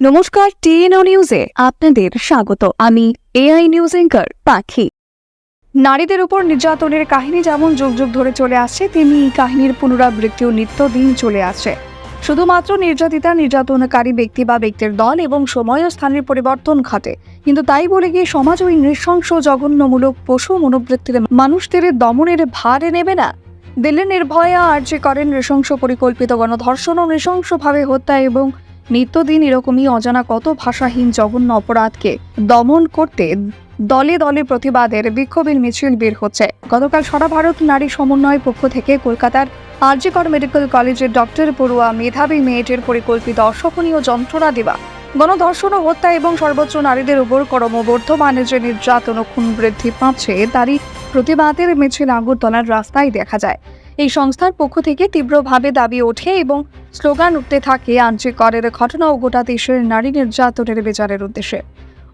নমস্কার, টিএনও নিউজে আপনাদের স্বাগত। আমি এআই নিউজ এঙ্কার পাখি। নারীদের উপর নির্যাতনের কাহিনী যেমন যুগ যুগ ধরে চলে আসছে, তেমনি এই কাহিনীর পুনরাবৃত্তিও নিত্যদিন চলে আসছে। শুধুমাত্র নির্যাতিতা, নির্যাতনকারী ব্যক্তি বা ব্যক্তির দল এবং সময় ও স্থানের পরিবর্তন ঘটে। কিন্তু তাই বলে গিয়ে সমাজ ওই নৃশংস, জঘন্যমূলক পশু মনোবৃত্তির মানুষদের দমনের ভার নেবে না। দিল্লি নির্ভয়া আর যে করেন নৃশংস, পরিকল্পিত গণধর্ষণ ও নৃশংসভাবে হত্যা এবং নিত্যদিন এরকমই অজানা কত ভাষাহীন জঘন্য অপরাধকে দমন করতে দলে দলে প্রতিবাদের বিক্ষোভের মিছিল বের হচ্ছে। গতকাল সারা ভারত নারী সমন্বয় পক্ষ থেকে কলকাতার আরজিকর মেডিকেল কলেজের ডক্টর পড়ুয়া মেধাবী মেয়েটির পরিকল্পিত অসহনীয় যন্ত্রণা দেওয়া। গণধর্ষণ ও হত্যা এবং সর্বোচ্চ নারীদের উপর ক্রমবর্ধমানে যে নির্যাতন ও খুন বৃদ্ধি পাচ্ছে, তারই প্রতিবাদের মিছিল আগরতলার রাস্তায় দেখা যায়। এই সংস্থার পক্ষ থেকে তীব্রভাবে দাবি ওঠে এবং স্লোগান উঠতে থাকে আঞ্চলিক করের ঘটনা ও গোটা দেশের নারী নির্যাতনের বিচারের উদ্দেশ্যে।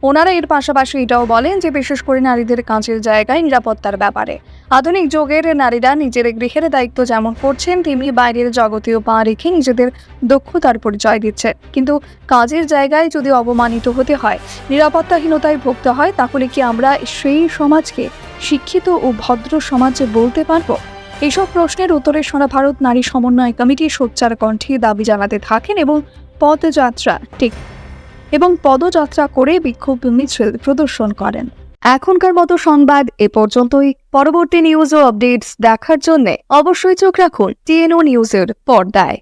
ওনারা এর পাশাপাশি এটাও বলেন যে, বিশেষ করে নারীদের কাজের জায়গায় নিরাপত্তার ব্যাপারে। আধুনিক যুগের নারীরা নিজের গৃহের দায়িত্ব যেমন করছেন, তেমনি বাইরের জগতেও পা রেখে নিজেদের দক্ষতার পরিচয় দিচ্ছে কিন্তু কাজের জায়গায় যদি অবমানিত হতে হয়, নিরাপত্তাহীনতায় ভুগতে হয়, তাহলে কি আমরা সেই সমাজকে শিক্ষিত ও ভদ্র সমাজে বলতে পারব? এইসব প্রশ্নের উত্তরে সোনা ভারত নারী সমন্বয় কমিটি সোচ্চার কণ্ঠে দাবি জানাতে থাকেন এবং পদযাত্রা ঠিক এবং পদযাত্রা করে বিক্ষোভ মিছিল প্রদর্শন করেন। এখনকার মতো সংবাদ এ পর্যন্তই। পরবর্তী নিউজ ও আপডেটস দেখার জন্য অবশ্যই চোখ রাখুন টিএনও নিউজের পর্দায়।